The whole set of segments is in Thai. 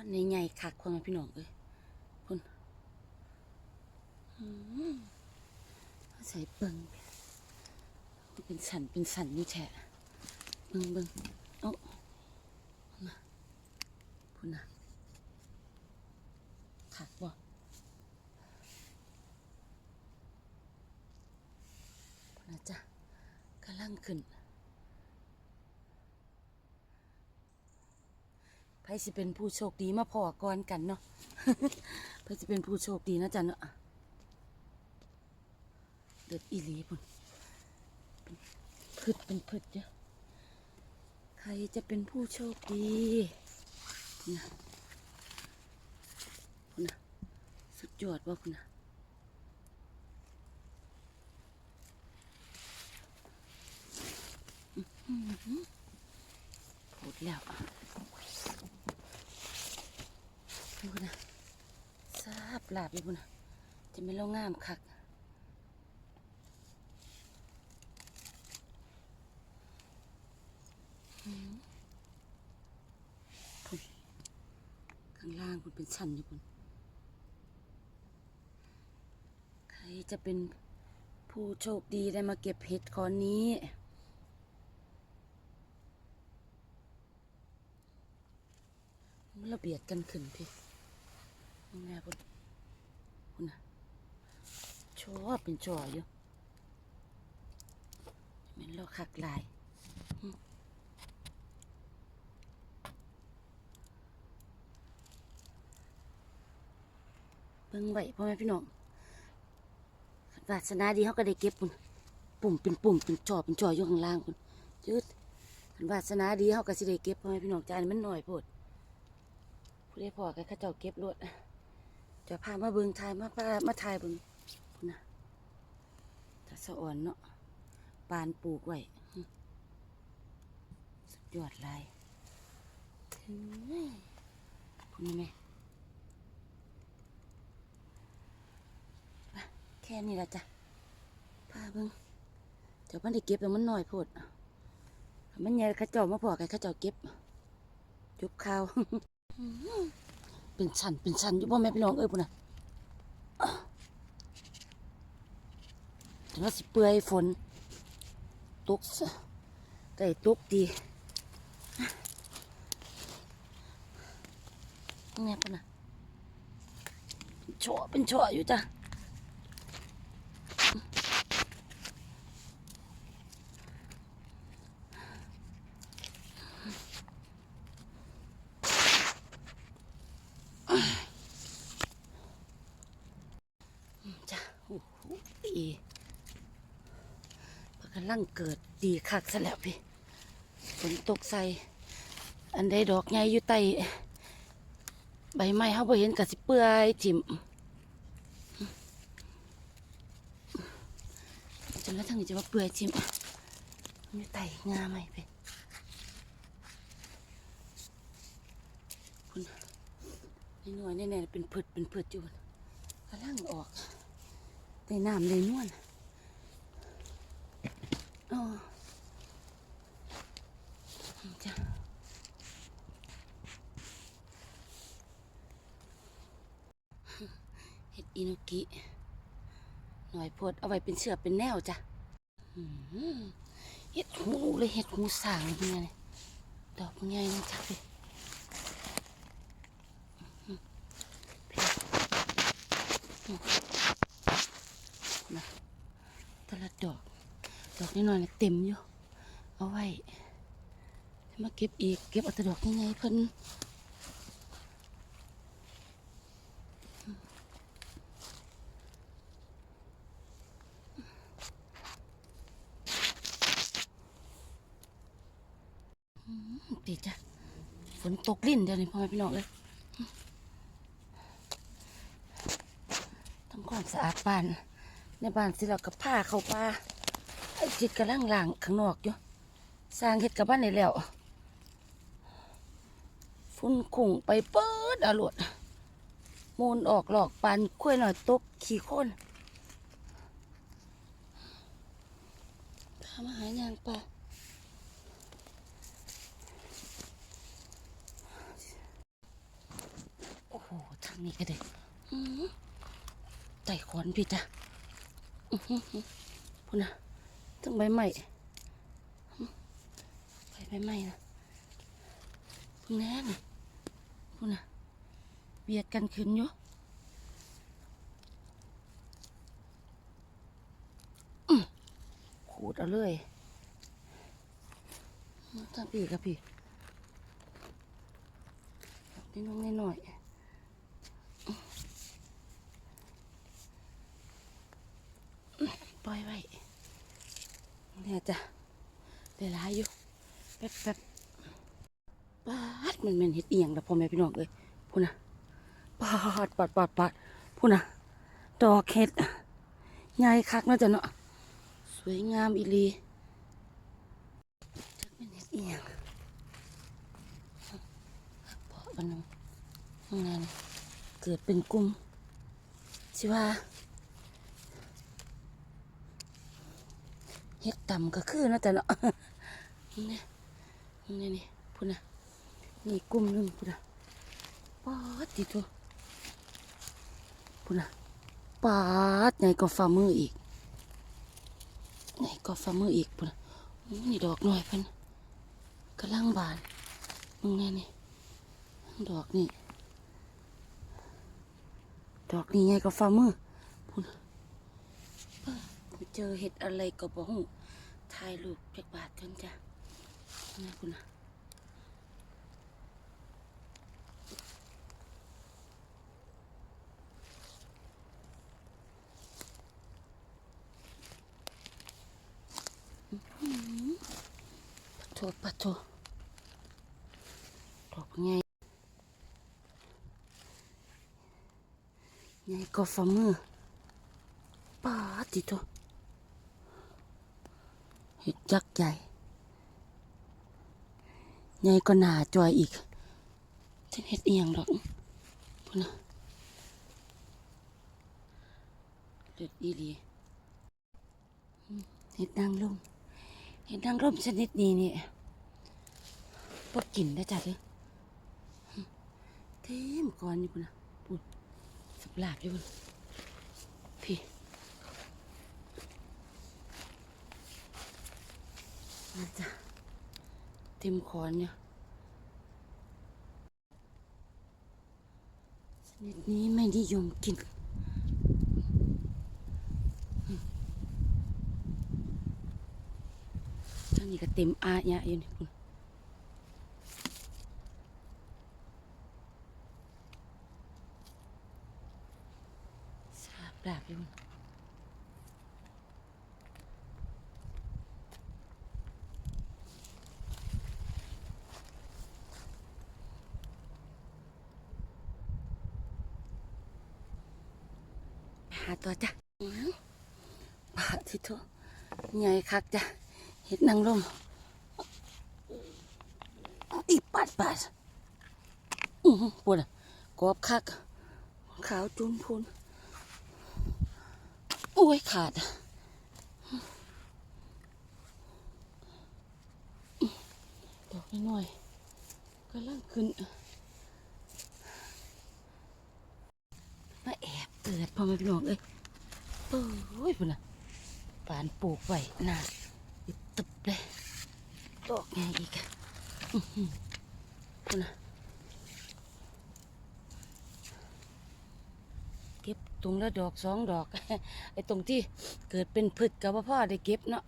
ว่าในใหญ่คักคนพี่น้องเอ้ยคุณใส่เปิงเป็นสันเป็นสันนี่แฉะเบิงเบิงเอ้ามาพุ่นนะคักบ่พุ่นนะจ้ะกำลังขึ้น พ่สิเป็นผู้โชคดีมาพอก่อนกันเนาะไพ่สิเป็นผู้โชคดีนะจ๊ะเนาะเดือดอีหลีพุ่นพืดเป็นพืดเยอะใครจะเป็นผู้โชคดีนะคุณนะสุดยอดว่าคุณนะพูดแล้ว ดูนะซาบหลาบอยู่บุนะจะไม่เล่างามคักอืมพุ่นข้างล่างคุณเป็นชั้นอยู่คุณใครจะเป็นผู้โชคดีได้มาเก็บเห็ดคอนนี้มันระเบียดกันขึ้นพี่ ยังไงพุ่นพุ่นะชอบเป็นจออยู่เหม็นเราคักลายเบิ่งไว้พ่อแม่พี่น้องวาสนาดีเขาก็ได้เก็บปุ่นปุ่มเป็นปุ่มเป็นจอเป็นจออยู่ข้างล่างพุ่นจืดคันวาสนาดีเขาก็สิได้เก็บพ่อแม่พี่น้องจานมันหน่อยโพดผู้ได้พอกันเขาเจ้าเก็บรถ จะพามาเบิงทายมาพามาทายเบิงนะถ้าสะอ่อนเนาะปานปลูกไว้สุดยอดเลยถึงพุ่นนี่ไหมแค่นี้ละจ้ะพาเบิงเดี๋ยวมันได้เก็บแล้วมันหน่อยโพดมันใหญ่ข้าเจ้ามาพอกันข้าเจ้าเก็บ จุบข้าว เป็นชันเป็นชันอยู่พ่อแม่พี่น้องเอ้ยพุ่นน่ะถึงว่าสิเปื่อยฝนตกแต่ตกดีนี่ไงพุ่นน่ะเป็นช่อเป็นช่ออยู่จ้ะจ้ะโอ้โหอีพกำ ลังเกิดดีคักซะแล้วพี่ฝนตกใส่ อันใดดอกใหญ่อยู่ใต้ใบไม้เขาบ่เห็นกะสิเปื่อยจิมจนแล้วทั้งนี้จะว่าเปื่อยจิมมันอยู่ใต้งาไหมพี่คุณนี่หน่วยแน่ๆเป็นพืชเป็นพืชอยู่กำลังออกในน้ำในนวล อ๋อจ้ะเห็ดอินุกิหน่อยพดเอาไว้เป็นเสือเป็นแนวจ้ะเห็ดหูเลยเห็ดหูสางเป็นไงเนี่ยดอกเป็นไงนะจ๊ะพี่อื้อพี่อื้อนะแต่ละดอก ดอกน้อยๆนะเต็มอยู่ เอาไว้ มาเก็บอีก เก็บเอาแต่ดอกง่ายๆเพิ่นติดจ้ะ ฝนตกลิ่นเดี๋ยวนี้พ่อแม่พี่น้องเลยทำความสะอาดบ้าน ในบ้านสิเรากับผ้าเข้าป่า จิตกำลังล่างข้างนอกอยู่สร้างเห็ดกับบ้านนี่แล้วฝุ่นขุ่งไปเปิดอรวดมูนออกหลอกปานคุ้ยหน่อยตกขี่โค่นพามาหายางป่าพางนี้ก็ได้อื้อไต่ขอนพี่จ้ะพุ่นนะ ตั้งใบใหม่ใบใบใหม่นะพุ่นแน่นพุ่นนะเบียดกันขึ้นอยู่ขูดเอาเลยตั้งพี่กับพี่นิดน้องนิดหน่อย ปล่อยไว้ เนี่ยจ้ะเดี๋ยวร้ายอยู่แป๊บแป๊บปาดมันเป็นเห็ดเอียงแล้วพ่อแม่พี่น้องเลยพูดนะปาดปาดปาดปาดพูดนะดอกเห็ดใหญ่คักนาะจ้ะเนาะสวยงามอีลีจักเป็นเห็ดเอียงเพาะบันนึงข้างในเกิดเป็นกลุ่มสิว่า เฮ็ดต่ำก็คือนาะแต่เนาะนี่นี่นี่พูดนะนี่กลุ่มหนึงพูดนะปาดติตัวพูดนะปาดใหญ่กว่าฝ่ามืออีกใหญ่กว่าฝ่ามืออีกพูดนะนี่ดอกหน้อยเพิ่นกำลังบานมึงแน่นี่ดอกนี่ดอกนี่ใหญ่กว่าฝ่ามือ ไปเจอเห็ดอะไรก็บอกหูถ่ายรูปจากบาทกันจ้ะนี่คุณนะปะโถปะโถดอกไงไงก็ฝ่ามือป้าติโต เห็ดยักษ์ใหญ่ใหญ่ก็หนาจอยอีกฉันเห็ดเอียงดอกพูดนะเลือดอีหลีเห็ดนางร่มเห็ดนางร่มชนิดนี้นี่ปดกลิ่นได้จัดเลยอืมเต็มก่อนนี่พูดนะพูดสับหลาบอยู่พูดพี่ นะ จะเต็มคอนเนี่ยชนิดนี้ไม่นิยมกินอืมท่างนี้ก็เต็มอาญะอยู่นี่คุณสาบดาบอยู่คุณาตัวจ้ะอื้อปาทิโตใหญ่คักจ้ะเห็ดนางรมอีปาดปาดอือปวดอะกอบคัก ขาวจุนพูนโอ้ยขาดอะดอกน้อยกำลังขึ้น มาแอบ เกิดพ่อแม่พี่น้องเอ้ยโอ้ยพุ่นน่ะปานปลูกไว้น่าตึบเลยดอกไงอีกอะพุ่นน่ะเก็บตรงละดอกสองดอก ไอ้ตรงที่เกิดเป็นผึกกับพ่อได้เก็บเนาะ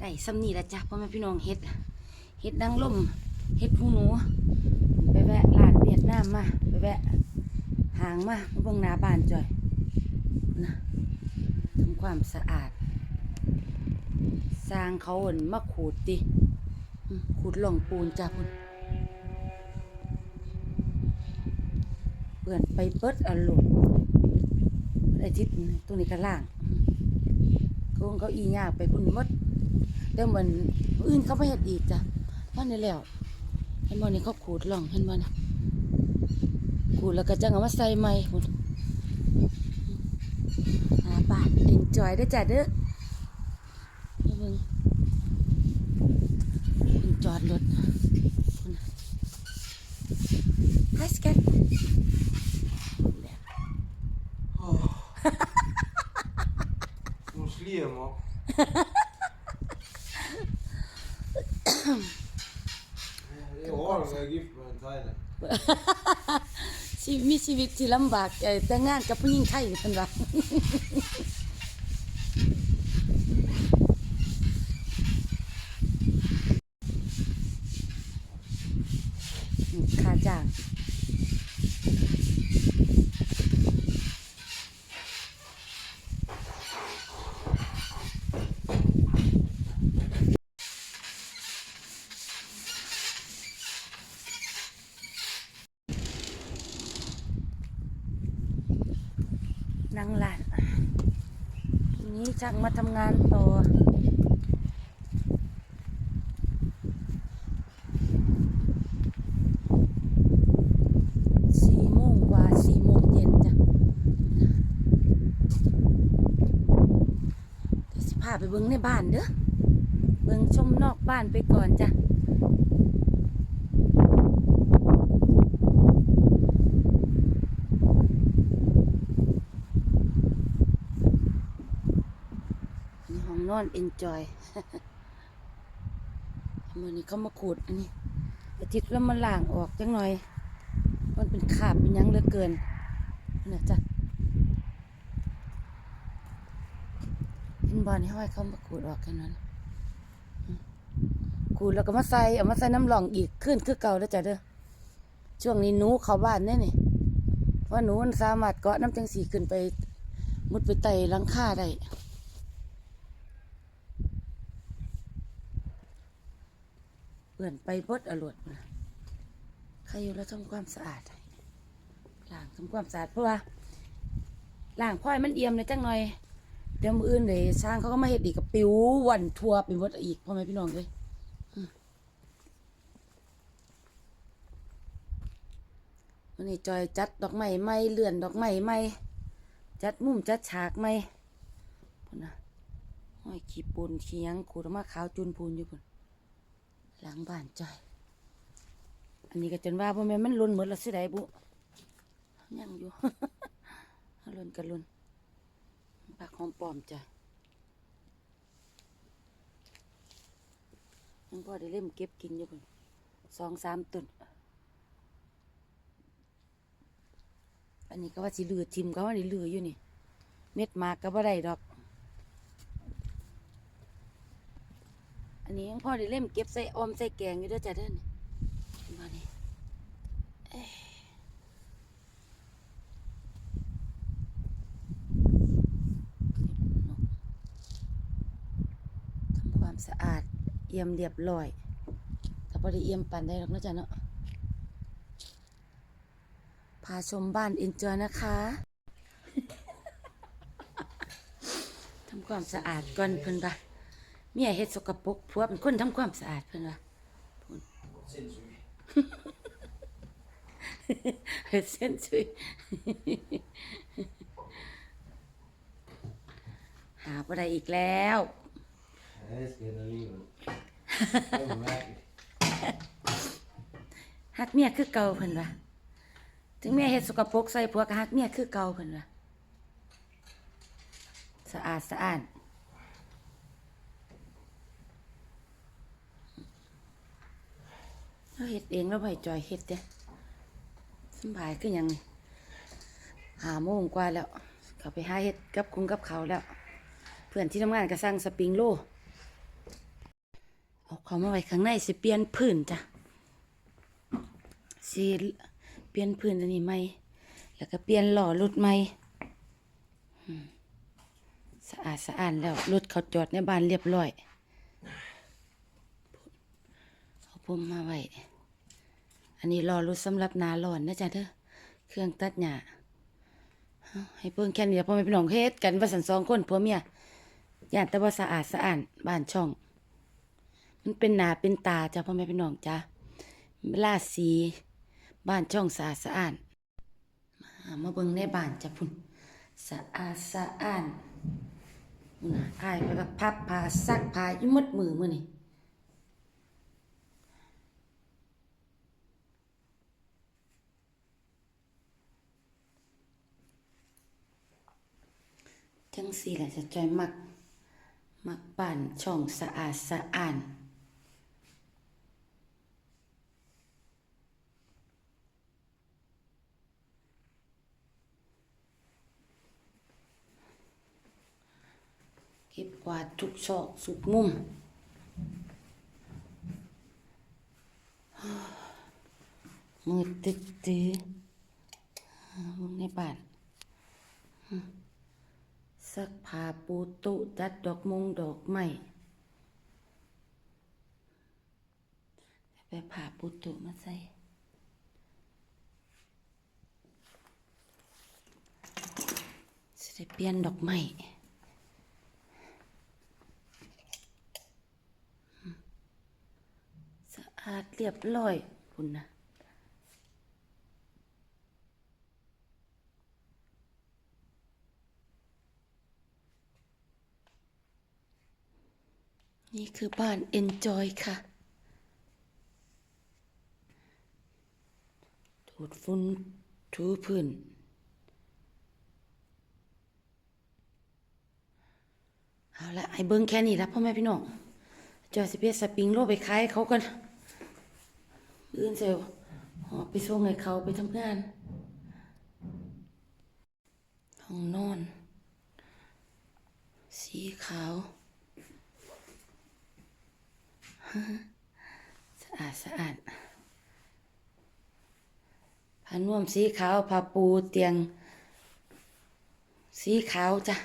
ได้ซ้ำนี่ละจ้ะพ่อแม่พี่น้องเฮ็ดเฮ็ดดังล่มเฮ็ดหูหนูไปแวะร้านเวียดนามมาไปแวะหางมาเบิ่งหน้าบ้านจ่อย นะทำความสะอาด สร้างเขาอ่นมาขูดติขูดหล่องปูนจ้าพุ่นเปื่อนไปเปิดอารมณ์ไอ้ทิศตรงนี้ก็ล่างเขาเขาอียากไปพุ่นมดแต่เหมือนอื่นเขาไม่เห็ดอีกจ้ะว่านี่แล้วเห็นบ่นี่เขาขูดหล่องเห็นบ่นะขูดแล้วก็จังเอามาใส่ใหม่พุ่น บายเอ็นจอยได้จ้ะเด้อเบิ่งจอดรถไฮสแกนโอ้มุสลิมอะโอ้ยกิฟต์เป็นไทยเลยมีชีวิตที่ลำบากแต่งานกับผู้หญิงไทยเป็นไร นั่งหลานนี้จังมาทำงานต่อสี่โมงกว่าสี่โมงเย็นจ้ะเดี๋ยวสิพาไปเบิ้งในบ้านเด้อ เบิ้งชมนอกบ้านไปก่อนจ้ะ นอนเอนจอยมือนี้เขามาขูดอันนี้อาทิตย์แล้วมาล้างออกจังหน่อย มันเป็นขาบเป็นยังเหลือเกินเนี่ยจ้ะเห็นบอลให้ห้อยเขามาขูดออกแค่นั้นขูดแล้วก็มาใส่เอามาใส่น้ำหลองอีกขึ้นคือเก่าแล้วจ้ะเด้อช่วงนี้หนูเขาบ้านแน่นี่เพราะหนูมันสามารถเกาะน้ำจังสีขึ้นไป มุดไปไต่หลังคาได้ เปื่อนไปบดอรวดนะใครอยู่แล้วทำความสะอาดล้างทำความสะอาดเพราะว่าล้างพ่อยมันเอี่ยมเลยจังหน่อย เดี๋ยวมืออื่นเลยช้างเขาก็มาเห็ดอีกกับปิววันทัวเป็นวดอีกพ่อแม่พี่น้องเลยวันนี้จอยจัดดอกไม้ไม้เลื่อนดอกไม้ไม้จัดมุมจัดฉากไม้พุ่นนะห้อยขี้ปูนขี้ยังขูดมาขาวจุนพูนอยู่พุ่น หลังบ้านจอย อันนี้ก็จนว่าพ่อแม่มันลุนหมดแล้วสิได้บุยังอยู่ ลุนกันลุนผักหอมปลอมจ้ะยังพอได้เล่มเก็บกินอยู่พุ่นสองสามตุนอันนี้ก็ว่าสิลือทิมก็ว่าได้ลืออยู่นี่ เม็ดมากก็บ่ได้ดอก นนี้ยังพอได้เล่มเก็บใส่ออมใส่แกงอยู่เด้วยจ้ะเด้อนมานี่ทำความสะอาดเอี่ยมเรียบร้อยแต่พอได้เอี่ยมปั่นได้หรอกนะจ๊ะเนาะพาชมบ้านเอ็นจอยนะคะทำความสะอาดก่อนเพิ่นปะ เมียเฮ็ดสกปรกผัวเป็นคนทำความสะอาดเพิ่นว่าเฮ็ดเส้นซุยหาบ่ได้อีกแล้ว Nej, det ska jag livet. Det var märkligt. ฮักเมียคือเก่าเพิ่นว่าถึงเมียเฮ็ดสกปรกใส่ผัวก็ฮักเมียคือเก่าเพิ่นว่าสะอาดสะอาด เราเฮ็ดเองแล้วบ่ให้จอยเฮ็ดเด้สบายคือหยังหาโมงกว่าแล้วเขาไปหาเฮ็ดกับคุงกับเขาแล้ว เพื่อนที่ทำงานก็สั่งสปริงโลเอาเขามาไว้ข้างในสิเปลี่ยนพื้นจ้ะสีเปลี่ยนพื้นอันนี้ใหม่แล้วก็เปลี่ยนหล่อรถใหม่อืมสะอาดสะอาดแล้วรถเขาจอดในบ้านเรียบร้อย เอา พุ่มมาไว้ อันนี้รอรถสำหรับนาร้อนนะจ๊ะเด้อ เครื่องตัดหญ้าเอให้เพิ่งแค่นี้พ่อแม่พี่น้องเฮ็ดกันว่าสันสองคนผัวเมียย่านแต่ว่าสะอาดสะอาดบ้านช่อง มันเป็นหนาเป็นตาจ้ะพ่อแม่พี่น้องจ้ะลาสีบ้านช่องสะอาดสะอาดมามาเบิ่งในบ้านจ้ะพุ่นสะอาดสะอาดพุ่นอายไปแบบพับผ้าซักผ้ายู่มดมือมือนี่ จังสี่แหละจะจอยมัก มักบ้านช่องสะอาดสะอ้านเก็บกวาดทุกซอกสุกมุม มืดตึ๊ดตื้อวงในบาน ซักผ้าปูตุจัดดอกมงดอกไม้ไปผ้าปูตุมาใส่สิได้เปลี่ยนดอกไม้สะอาดเรียบร้อยคุณนะ นี่คือบ้าน Enjoy ค่ะ ถูดฝุ่นถูพื้นเอาละให้เบิ้งแค่นี้ละพ่อแม่พี่น้องจอสิเพชรสปริงโลไปขายเขากันอื่นเซลหอบไปส่งให้เขาไปทำงาน ห้องนอน สีขาว สะอาดสะอาดผ้านุ่วมสีขาวผ้าปูเตียง สีขาวจ้ะ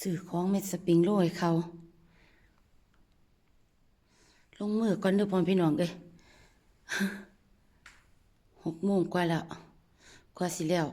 สื่อของเม็ดสปริงโรยเขา ลงมือก่อนเด้อพ่อพี่น้องเอ้ยหกโมงกว่าแล้ว กว่าสิแล้ว